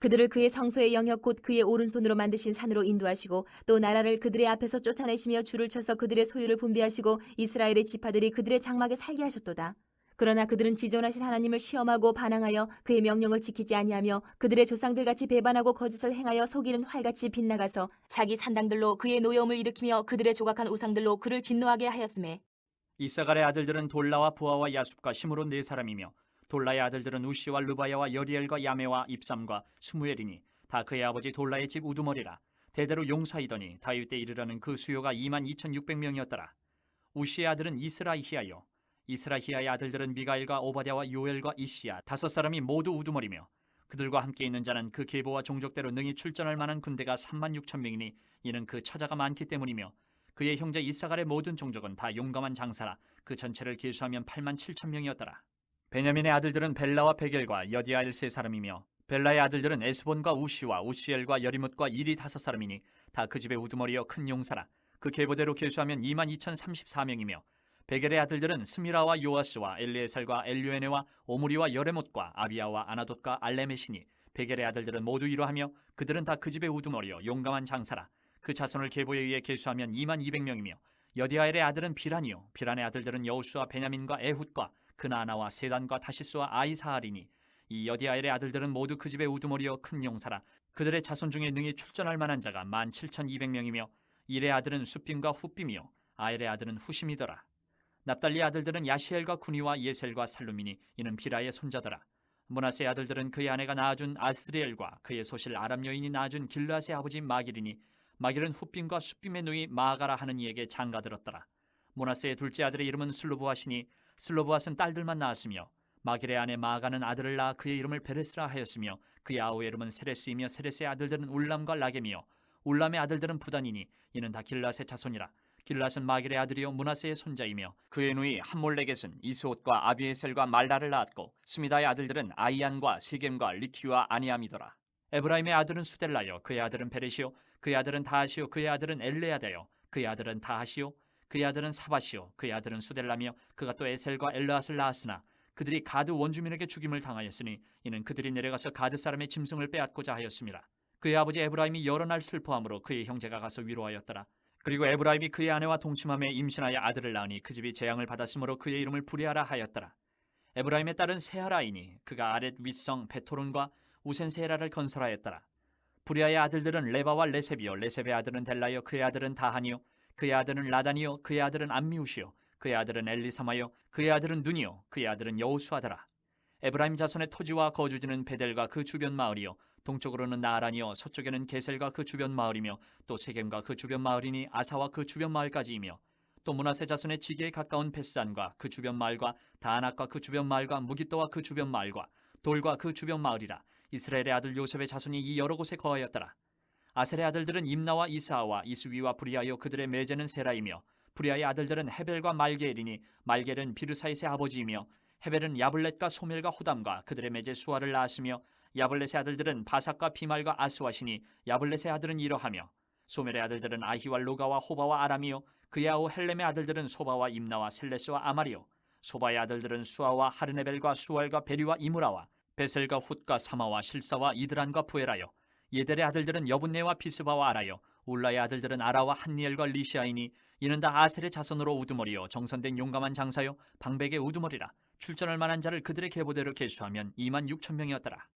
그들을 그의 성소의 영역 곧 그의 오른손으로 만드신 산으로 인도하시고 또 나라를 그들의 앞에서 쫓아내시며 줄을 쳐서 그들의 소유를 분배하시고 이스라엘의 지파들이 그들의 장막에 살게 하셨도다. 그러나 그들은 지존하신 하나님을 시험하고 반항하여 그의 명령을 지키지 아니하며 그들의 조상들 같이 배반하고 거짓을 행하여 속이는 활같이 빗나가서 자기 산당들로 그의 노여움을 일으키며 그들의 조각한 우상들로 그를 진노하게 하였음에 이사갈의 아들들은 돌라와 부하와 야숲과 심으로 네 사람이며 돌라의 아들들은 우시와 르바야와 여리엘과 야메와 입삼과 스무엘이니 다 그의 아버지 돌라의 집 우두머리라. 대대로 용사이더니 다윗 때 이르러는 그 수요가 2만 2,600명이었더라. 우시의 아들은 이스라히야요. 이스라히야의 아들들은 미가엘과 오바댜와 요엘과 이시야 다섯 사람이 모두 우두머리며 그들과 함께 있는 자는 그 계보와 종족대로 능히 출전할 만한 군대가 3만 6천 명이니 이는 그 처자가 많기 때문이며 그의 형제 이사갈의 모든 종족은 다 용감한 장사라 그 전체를 계수하면 8만 7천 명이었더라. 베냐민의 아들들은 벨라와 베겔과 여디아엘 세 사람이며 벨라의 아들들은 에스본과 우시와 우시엘과 여리뭇과 이리 다섯 사람이니 다 그 집의 우두머리여 큰 용사라. 그 계보대로 계수하면 2만 2,034명이며 베겔의 아들들은 스미라와 요아스와 엘리에살과 엘류에네와 오므리와 여레못과 아비야와 아나돗과 알레메시니 베겔의 아들들은 모두 이러하며 그들은 다 그 집의 우두머리여 용감한 장사라. 그 자손을 계보에 의해 계수하면 2만 200명이며 여디아엘의 아들은 비란이요 비란의 아들들은 여우수와 베냐민과 에훗과 그나나와 세단과 다시스와 아이사알이니 이 여디아엘의 아들들은 모두 그 집의 우두머리여 큰 용사라. 그들의 자손 중에 능히 출전할 만한 자가 1만 7,200명이며 일의 아들은 숫빔과 훗빔이요 아엘의 아들은 후심이더라. 납달리 아들들은 야시엘과 구니와 예셀과 살루미니 이는 비라의 손자더라. 문하세 아들들은 그의 아내가 낳아준 아스리엘과 그의 소실 아람 여인이 낳아준 길라스의 아버지 마길이니 마길은 훗빔과 숫빔의 누이 마가라 하는 이에게 장가들었더라. 모나스의 둘째 아들의 이름은 슬로보아시니 슬로보아스는 딸들만 낳았으며 마길의 아내 마가는 아들을 낳아 그의 이름을 베레스라 하였으며 그의 아우의 이름은 세레스이며 세레스의 아들들은 울람과 라겜이요. 울람의 아들들은 부단이니 이는 다 길라스의 자손이라. 길라스는 마길의 아들이요 문하세의 손자이며 그의 누이 함몰레겟은 이스옷과 아비에셀과 말라를 낳았고 스미다의 아들들은 아이안과 세겜과 리키와 아니암이더라. 에브라임의 아들은 수델라요. 그의 아들은 베레시요. 그의 아들은 다하시오 그의 아들은 엘레아다요. 그의 아들은 다하시오 그의 아들은 사바시오 그의 아들은 수델라며 그가 또 에셀과 엘르앗을 낳았으나 그들이 가드 원주민에게 죽임을 당하였으니 이는 그들이 내려가서 가드 사람의 짐승을 빼앗고자 하였습니다. 그의 아버지 에브라임이 여러 날 슬퍼함으로 그의 형제가 가서 위로하였더라. 그리고 에브라임이 그의 아내와 동침함에 임신하여 아들을 낳으니 그 집이 재앙을 받았으므로 그의 이름을 부리하라 하였더라. 에브라임의 딸은 세하라이니 그가 아렛 윗성 베토론과 우센세라를 건설하였더라. 부리아의 아들들은 레바와 레셉이요 레셉의 아들은 델라요 그의 아들은 다하니요 그의 아들은 라단이요 그의 아들은 암미우시요 그의 아들은 엘리사마요 그의 아들은 눈이요 그의 아들은 여우수하더라. 에브라임 자손의 토지와 거주지는 베델과 그 주변 마을이요 동쪽으로는 나아란이요 서쪽에는 게셀과 그 주변 마을이며 또 세겜과 그 주변 마을이니 아사와 그 주변 마을까지이며 또 문하세 자손의 지게에 가까운 베스산과 그 주변 마을과 다안악과 그 주변 마을과 무기또와 그 주변 마을과 돌과 그 주변 마을이라 이스라엘의 아들 요셉의 자손이 이 여러 곳에 거하였더라. 아셀의 아들들은 임나와 이사와 이스위와 브리아요 그들의 매제는 세라이며 브리아의 아들들은 헤벨과 말게엘이니 말게엘은 비르사이스의 아버지이며 헤벨은 야블렛과 소멜과 호담과 그들의 매제 수아를 낳았으며 야블렛의 아들들은 바삭과 비말과 아스와시니 야블렛의 아들은 이러하며 소멜의 아들들은 아히와 로가와 호바와 아람이요 아우 헬렘의 아들들은 소바와 임나와 셀레스와 아마리요 소바의 아들들은 수아와 하르네벨과 수알과 베리와 이무라와 베셀과 훗과 사마와 실사와 이드란과 부에라요 예델의 아들들은 여분네와 비스바와 아라요. 울라의 아들들은 아라와 한니엘과 리시아이니 이는 다 아셀의 자손으로 우두머리요. 정선된 용감한 장사요. 방백의 우두머리라. 출전할 만한 자를 그들의 계보대로 계수하면 2만 6천 명이었더라.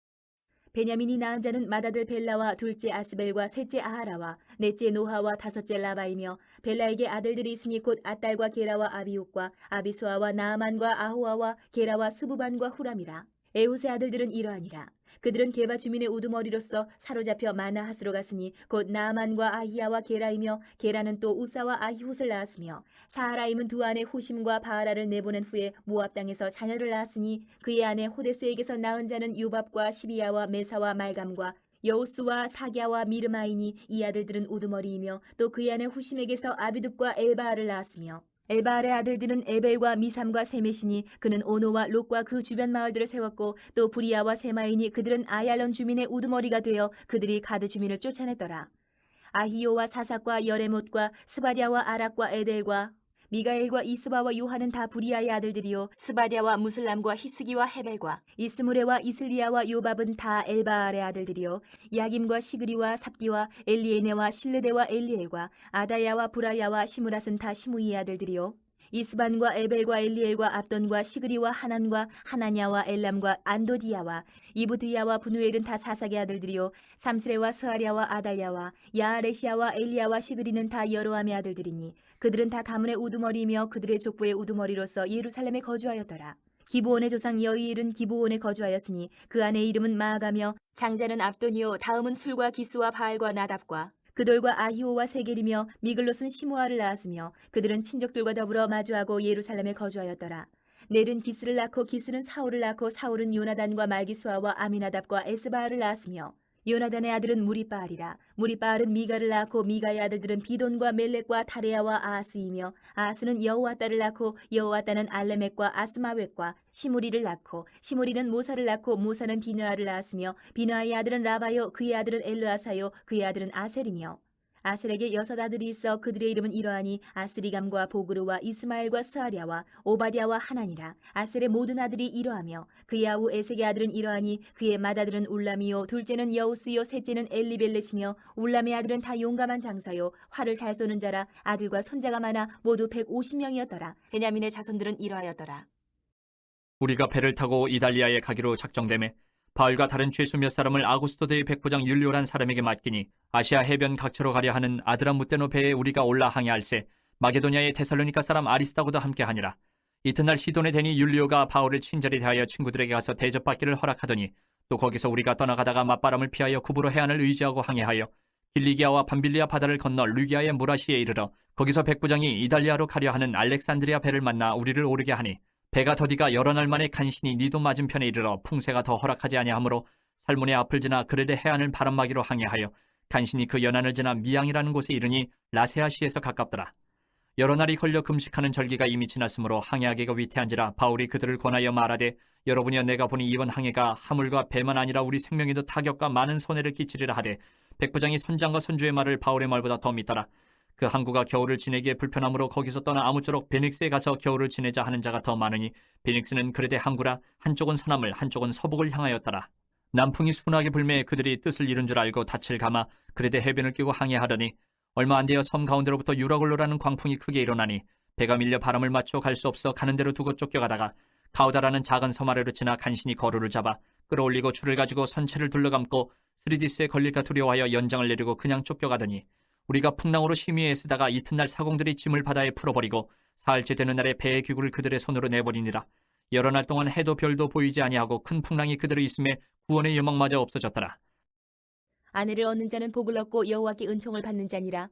베냐민이 낳은 자는 맏아들 벨라와 둘째 아스벨과 셋째 아하라와 넷째 노하와 다섯째 라바이며 벨라에게 아들들이 있으니 곧 아딸과 게라와 아비옥과 아비수아와 나아만과 아호아와 게라와 스부반과 후람이라. 에훗의 아들들은 이러하니라 그들은 게바 주민의 우두머리로서 사로잡혀 마나하스로 갔으니 곧 나아만과 아히야와 게라이며 게라는 또 우사와 아히훗을 낳았으며 사하라임은 두 아내 후심과 바하라를 내보낸 후에 모압 땅에서 자녀를 낳았으니 그의 아내 호데스에게서 낳은 자는 유밥과 시비야와 메사와 말감과 여우스와 사갸와 미르마이니 이 아들들은 우두머리이며 또 그의 아내 후심에게서 아비둡과 엘바알을 낳았으며 엘바알의 아들들은 에벨과 미삼과 세메시니 그는 오노와 롯과 그 주변 마을들을 세웠고 또 부리아와 세마이니 그들은 아얄론 주민의 우두머리가 되어 그들이 가드 주민을 쫓아냈더라. 아히요와 사삭과 여레못과 스바랴와 아락과 에델과 미가엘과 이스바와 요한은 다 부리아의 아들들이요. 스바디아와 무슬람과 히스기와 헤벨과 이스무레와 이슬리아와 요밥은 다 엘바알의 아들들이요. 야김과 시그리와 삽디와 엘리에네와 실르데와 엘리엘과 아다야와 브라야와 시무랏은 다 시무이의 아들들이요. 이스반과 에벨과 엘리엘과 압돈과 시그리와 하난과 하나냐와 엘람과 안도디야와 이브드야와 분우엘은 다 사삭의 아들들이요. 삼스레와 스하랴와 아달랴와 야아레시아와 엘리야와 시그리는 다 여로함의 아들들이니 그들은 다 가문의 우두머리이며 그들의 족보의 우두머리로서 예루살렘에 거주하였더라. 기브온의 조상 여이일은 기브온에 거주하였으니 그 아내의 이름은 마아가며 장자는 압돈이요 다음은 술과 기스와 바알과 나답과 그들과 아히오와 세겔이며 미글롯은 시므아를 낳았으며 그들은 친족들과 더불어 마주하고 예루살렘에 거주하였더라. 넬은 기스를 낳고 기스는 사울을 낳고 사울은 요나단과 말기수아와 아미나답과 에스바알을 낳았으며 요나단의 아들은 무리바알이라. 무리바알은 미가를 낳고 미가의 아들들은 비돈과 멜렉과 타레야와 아하스이며 아하스는 여호와따를 낳고 여호와따는 알레멕과 아스마웻과 시무리를 낳고 시무리는 모사를 낳고 모사는 비느아를 낳았으며 비느아의 아들은 라바요 그의 아들은 엘르아사요 그의 아들은 아셀이며 아셀에게 여섯 아들이 있어 그들의 이름은 이러하니 아스리감과 보그르와 이스마엘과 스하랴와 오바디아와 하나니라. 아셀의 모든 아들이 이러하며 그의 아우 에색의 아들은 이러하니 그의 맏아들은 울람이요 둘째는 여우스요 셋째는 엘리벨렛이며 울람의 아들은 다 용감한 장사요. 활을 잘 쏘는 자라 아들과 손자가 많아 모두 150명이었더라. 베냐민의 자손들은 이러하였더라. 우리가 배를 타고 이달리아에 가기로 작정되매 바울과 다른 죄수 몇 사람을 아구스토 대의 백부장 율리오란 사람에게 맡기니 아시아 해변 각처로 가려 하는 아드라무테노 배에 우리가 올라 항해할세 마게도냐의 테살로니카 사람 아리스타고도 함께하니라. 이튿날 시돈에 대니 율리오가 바울을 친절히 대하여 친구들에게 가서 대접받기를 허락하더니 또 거기서 우리가 떠나가다가 맞바람을 피하여 구부로 해안을 의지하고 항해하여 길리기아와 밤빌리아 바다를 건너 루기아의 무라시에 이르러 거기서 백부장이 이달리아로 가려 하는 알렉산드리아 배를 만나 우리를 오르게 하니 배가 더디가 여러 날 만에 간신히 니도 맞은편에 이르러 풍세가 더 허락하지 아니하므로 살몬의 앞을 지나 그레데 해안을 바람막이로 항해하여 간신히 그 연안을 지나 미양이라는 곳에 이르니 라세아시에서 가깝더라. 여러 날이 걸려 금식하는 절기가 이미 지났으므로 항해하기가 위태한지라 바울이 그들을 권하여 말하되 여러분이여 내가 보니 이번 항해가 하물과 배만 아니라 우리 생명에도 타격과 많은 손해를 끼치리라 하되 백부장이 선장과 선주의 말을 바울의 말보다 더 믿더라. 그 항구가 겨울을 지내기에 불편하므로 거기서 떠나 아무쪼록 베닉스에 가서 겨울을 지내자 하는 자가 더 많으니 베닉스는 그레데 항구라 한쪽은 서남을 한쪽은 서북을 향하였더라. 남풍이 순하게 불매 그들이 뜻을 이룬 줄 알고 닻을 감아 그레데 해변을 끼고 항해하더니 얼마 안 되어 섬 가운데로부터 유라굴로라는 광풍이 크게 일어나니 배가 밀려 바람을 맞춰 갈 수 없어 가는 대로 두고 쫓겨가다가 가우다라는 작은 섬 아래로 지나 간신히 거루를 잡아 끌어올리고 줄을 가지고 선체를 둘러감고 스리디스에 걸릴까 두려워하여 연장을 내리고 그냥 쫓겨가더니 우리가 풍랑으로 심히 애쓰다가 이튿날 사공들이 짐을 바다에 풀어버리고 사흘째 되는 날에 배의 기구를 그들의 손으로 내버리니라. 여러 날 동안 해도 별도 보이지 아니하고 큰 풍랑이 그들의 있음에 구원의 여망마저 없어졌더라. 아내를 얻는 자는 복을 얻고 여호와께 은총을 받는 자니라